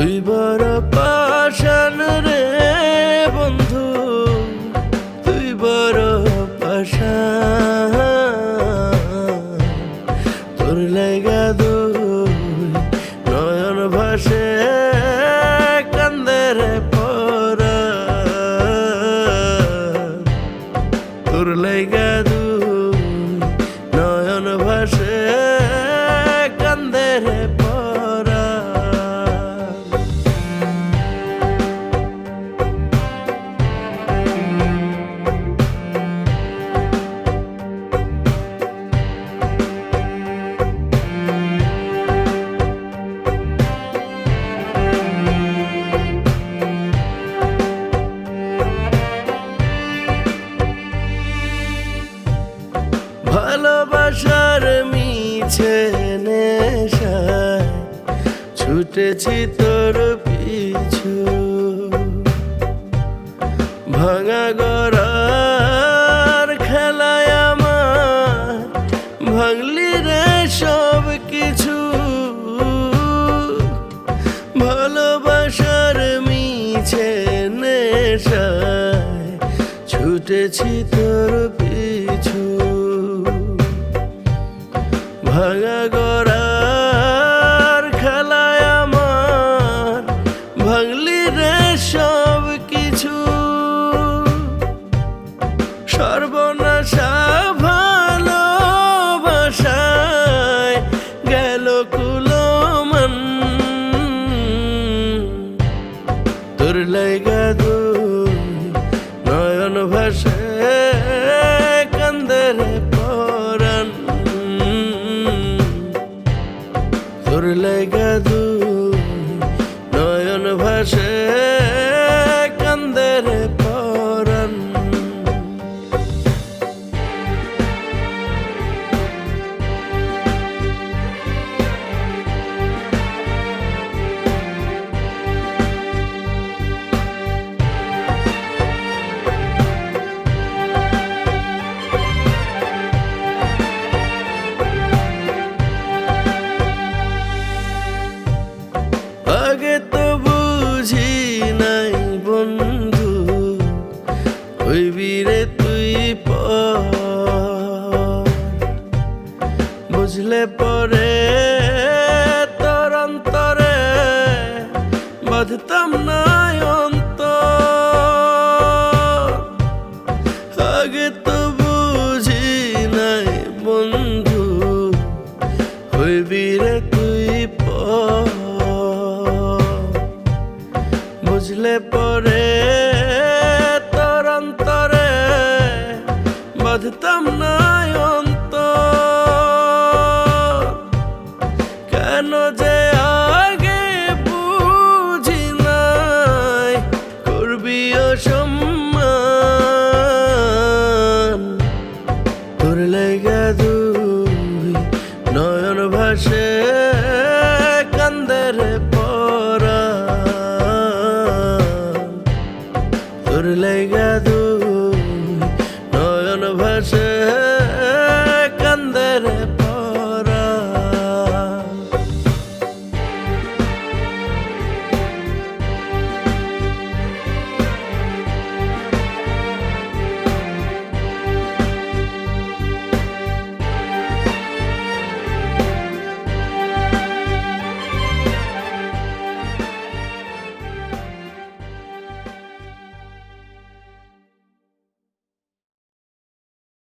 তুই বড় পাশান রে বন্ধু, তুই বড় পাশান তোর লাগা দুই নয়ন ভাসে কান্দে রে পরা। তোর লাগা দুই নয়ন ভাসে কান্দে মিছে নেশায় ছুটেছি তোর পিছু। ভাঙা গড়ার খেলায় আমার ভাঙলি রে সব কিছু। ভালোবাসার মিছে নেশায় ছুটেছি তোর রে সব কিছু। সর্বনাশা ভালোবাসায় গেল কুলমান। তোর লাইগা দুই নয়ন ভাসে কান্দের পরাণ। তোর লাইগা বুঝলে পরে তোর অন্তরে বাঁধতাম না অন্তর আগে তো বুঝি নাই বন্ধু, হইবি রে তুই পর। বুঝলে পরে যে